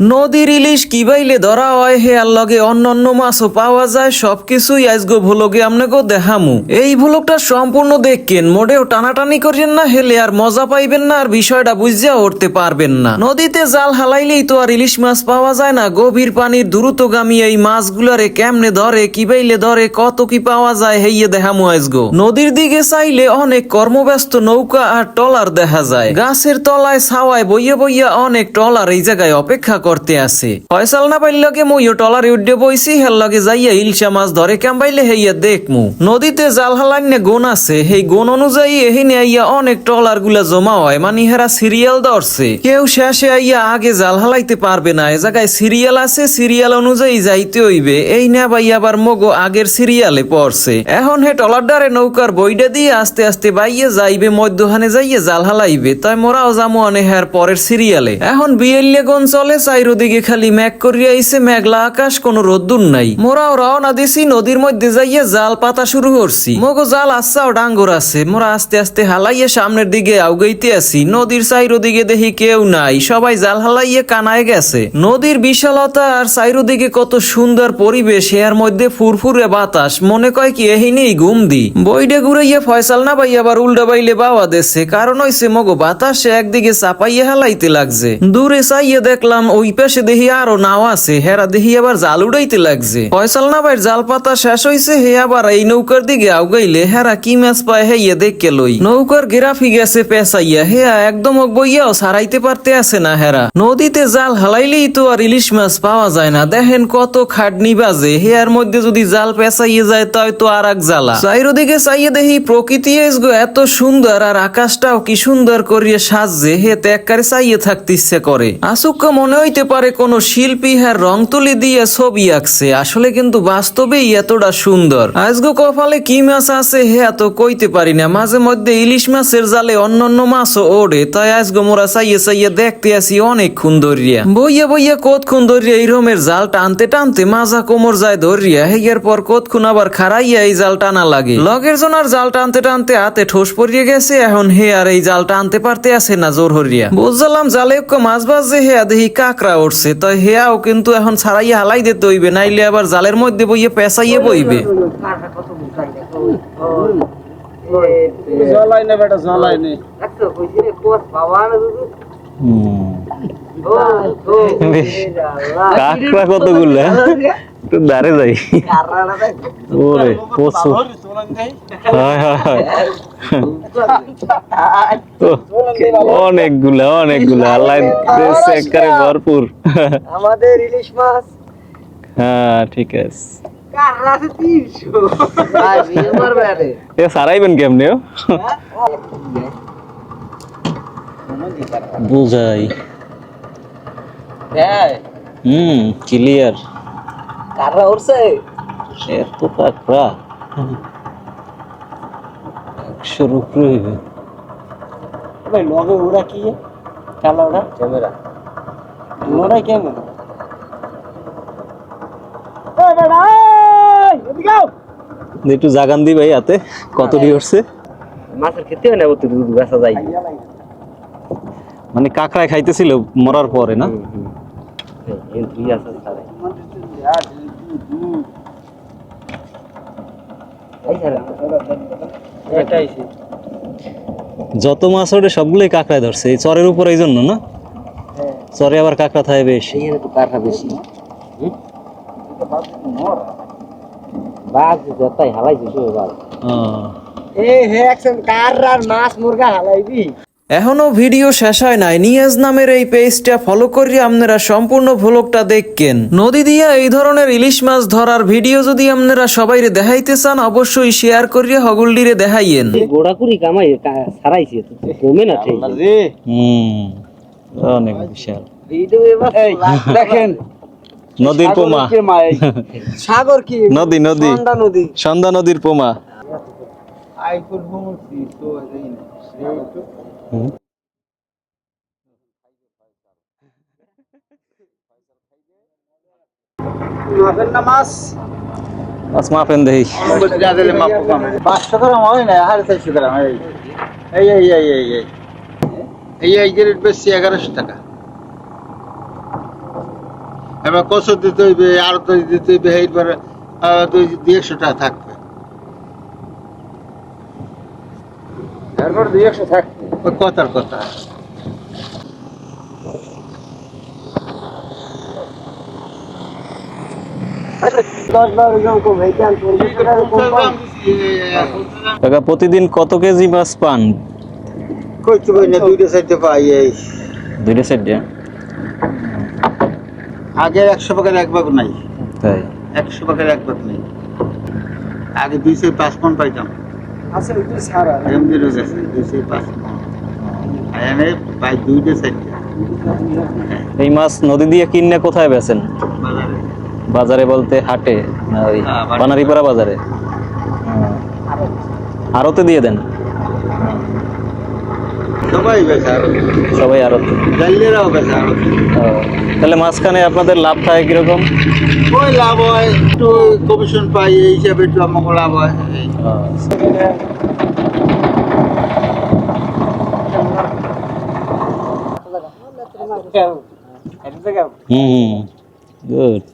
নদীর ইলিশ কি বাইলে ধরা হয়? হে আর লগে অন্য অন্য মাছও পাওয়া যায়, সবকিছুই আজগো ভুলগে আমনেগো দেখামু এই ভুলকটা সম্পূর্ণ দেখকেন, মোটেও টানাটানি করেন না, হেলে আর মজা পাইবেন না, আর বিষয়টা বুঝিয়া উঠতে পারবেন না। নদীতে জাল হালাইলেই তো আর ইলিশ মাছ পাওয়া যায় না, গভীর পানির দ্রুতগামী এই মাছগুলারে কেমনে ধরে, কি বাইলে ধরে, কত কি পাওয়া যায়, হেইয়ে দেখামু আজগো। নদীর দিকে চাইলে অনেক কর্মব্যস্ত নৌকা আর টলার দেখা যায়। গাছের তলায় ছাওয়ায় বইয়া বইয়া অনেক টলার এই জায়গায় অপেক্ষা করতে আছে। ফয়সাল না পাইলকে মইও টলারে উড্ডে বইছি, হের লগে যাইয়া ইলশা মাছ ধরে কেম পাইলে হেইয়া দেখমু। নদীতে জাল হালাইনে গুণ আছে সেই গুণ অনুযায়ী এহিনে আইয়া অনেক টলারগুলা জমা হয় মানে হেরা সিরিয়াল ধরছে। কেউ শেষে আইয়া আগে জাল হালাইতে পারবে না, এ জায়গায় সিরিয়াল আছে, সিরিয়াল অনুযায়ী যাইতে হইবে, এই না ভাই আবার মগো আগের সিরিয়ালে পড়ছে। এখন হে টলার ডারে নৌকার বইটা দিয়ে আস্তে আস্তে বাইয়ে যাইবে, মধ্যখানে যাইয়ে জাল হালাইবে, তাই মোরাও যামো অনে হ্যার পরের সিরিয়ালে। এখন বিয়েলিয়া গন চলে চাইরোদিকে খালি ম্যাগ করিয়া আইছে, মেঘলা আকাশ, কোনো রোদ্দুর নাই। মোরাও রওনা দিছি, নদীর মধ্যে যাইয়ে জাল পাতা শুরু করছি। মগো জাল আসাও ডাঙ্গর আছে, মোরা আস্তে আস্তে হালাইয়ে সামনের দিকে আউগাইতে আছি। নদীর চাইরোদিকে দেখি কেউ নাই, সবাই জাল হালাইয়ে কানায় গেছে। নদীর বিশালতা আর চাইরোদিকে কত সুন্দর পরিবেশ, এর মধ্যে ফুরফুরে বাতাস, মনে কয় কি এহিনেই ঘুম দি। বইডে ঘুরাইয়া ফয়সাল না ভাই আবার উল্টা বাইলে বাওয়া দেছে, কারণ হইছে মগো বাতাসে একদিকে চাপাইয়া হালাইতে লাগছে। দূরে চাইয়া দেখলাম ওই পাশে দেখি আরও নাও আছে। হেরা দেখি আবার জাল উড়াইতে লাগছে। ফয়সাল না ভাই জাল পাতা শেষ হইছে, হে আবার এই নৌকার দিকে আউগাইলে হেরা কি মাছ পায় হেইয়া দেখকে লই। নৌকার গেরাফি গেছে পেঁচাইয়া হেয়া একদম বইয়াও সারাইতে পারতে আছে না হেরা। নদীতে জাল হালাইলেই তো আর ইলিশ মাছ পাওয়া যায় না। দেখেন কত খাটনি বাজে হেয়ার মধ্যে যদি জাল পেঁচাইয়ে যায় তাই তো আর এক জ্বালা। চাইরোদিকে চাইয়ে দেখি প্রকৃতি এত সুন্দর আর আকাশটাও কি সুন্দর করিয়ে সাজছে, হে ত্যাগ ত্যাগকারে চাইয়ে থাকতে ইচ্ছে করে। আসুক মনে হইতে পারে কোন শিল্পী হ্যাঁ রং তুলি দিয়ে ছবি আঁকছে। আসলে কিন্তু বাস্তবেই এতটা সুন্দর। আজগো কপালে কি মাছ আছে হে এত কইতে পারি না। মাঝে মধ্যে ইলিশ মাছের জালে অন্য অন্য মাছও ওড়ে, তাই আজগো মোরা চাইয়ে চাইয়ে দেখতে আসি অনেক খুন্দরিয়া। বইয়া বইয়া কত খুন্দরিয়া এই রমের জাল টানতে টানতে মাজা কোমর যায় ধরিয়া হেয়ার পর কতক্ষণ আবার খারাইয়া এই জাল টানা লাগে। লগের জনার জাল টানতে টানতে হাতে ঠোস পড়িয়ে গেছে, এখন হে আর এই জাল টানতে পারতে আছে না জোর হরিয়া। বুঝলাম জালে মাছ বাজে হেয়া দেখি কাকড়া উঠছে। তো হেয়াও কিন্তু এখন ছাড়াইয়া হালাই দিতে হইবে নাইলে আবার জালের মধ্যে বইয়ে পেঁচাইয়ে বইবে। জলাই নে বেটা জলাই নে। কাকড়া কতগুলো একটু দাঁড়ে যাই। ওরে প্রচুর। হয় হয় হয়। অনেকগুলা অনেকগুলা। আল্লাহ একেবারে ভরপুর। আমাদের ইলিশ মাছ। হ্যাঁ ঠিক আছে। কাররাতে 300 ভাই বিয়ে মারবে সারাইবেন কেমনে? বুঝাই। হ্যাঁ হুম ক্লিয়ার কাররা উঠছে এত কাকড়া। একশোর উপরে হইবে। ভাই লগে ওরা কি কালা ওরা ক্যামেরা। ওরা আও। একটু জাগান দি ভাই হাতে কত দিয়ে উঠছে? মাছের খেতে হয় না অত দুধ বেচা যায়। মানে কাকড়ায় খাইতেছিল মরার পরে না? যত মাছ ওঠে সবগুলোই কাকড়ায় ধরছে। এই চরের উপর এই জন্য না? চরে আবার কাঁকড়া থাকে বেশি। কাঁকড়া বেশি। বাঘ যতাই হালাইছে সব বাঘ এ হে একজন কার আর মাছ মুরগা হালাইবি। এখনও ভিডিও শেষ হয় নাই। নিয়াজ নামের এই পেজটা ফলো করিয়ে আপনারা সম্পূর্ণ ভ্লগটা দেখকেন। নদী দিয়া এই ধরনের ইলিশ মাছ ধরার ভিডিও যদি আপনারা সবাইরে দেখাইতে চান অবশ্যই শেয়ার করিয়ে হগুলডিরে দেখাইয়েন। গোড়া কুড়ি কামাই সারাইছে তো কমে না ঠিক হুম অনেক বিশাল। দেখেন। নদীর পোমা। সাগর কি? নদী নদী। নদী। সন্ধ্যা নদীর পোমা। দেই। গ্রাম হয় না গ্রাম এই। এই এই এই এই এই। এই এই যে রেট বেশি এগারোশো টাকা। এবার দিতে হইবে আরও তো দিতে হইবে এইবার দুই একশো টাকা থাকবে। তারপর দুই একশো থাকবে কথার কথা। টাকা কাকা প্রতিদিন কত কেজি মাছ পান? কইতে পারি না দুইটা চাইতে পাই এই। দুইটা সেট আগে একশো ভাগের এক ভাগ নাই। তাই? একশো ভাগের এক ভাগ নেই। আগে দুইশো পাঁচ মন পাইতাম। আছে ওইটা ছাড়া। এমনি রোগ আছে দুইশো পাঁচ আর এনে পাই দুইটা চাইতে এই মাছ নদী দিয়ে কিনলে কোথায় বেচেন? বাজারে। বাজারে বলতে হাটে ওই হ্যাঁ, বানারিপাড়া বাজারে? আরতে দিয়ে দেন? সবাই বেছে আরও সবাই আরতে জালিয়ারাও বেছে তাহলে মাঝখানে আপনাদের লাভ থাকে কীরকম? ওই লাভ হয় একটু কমিশন পাই এই হিসাবে একটু আমাকে লাভ হয়। এই। Hmm good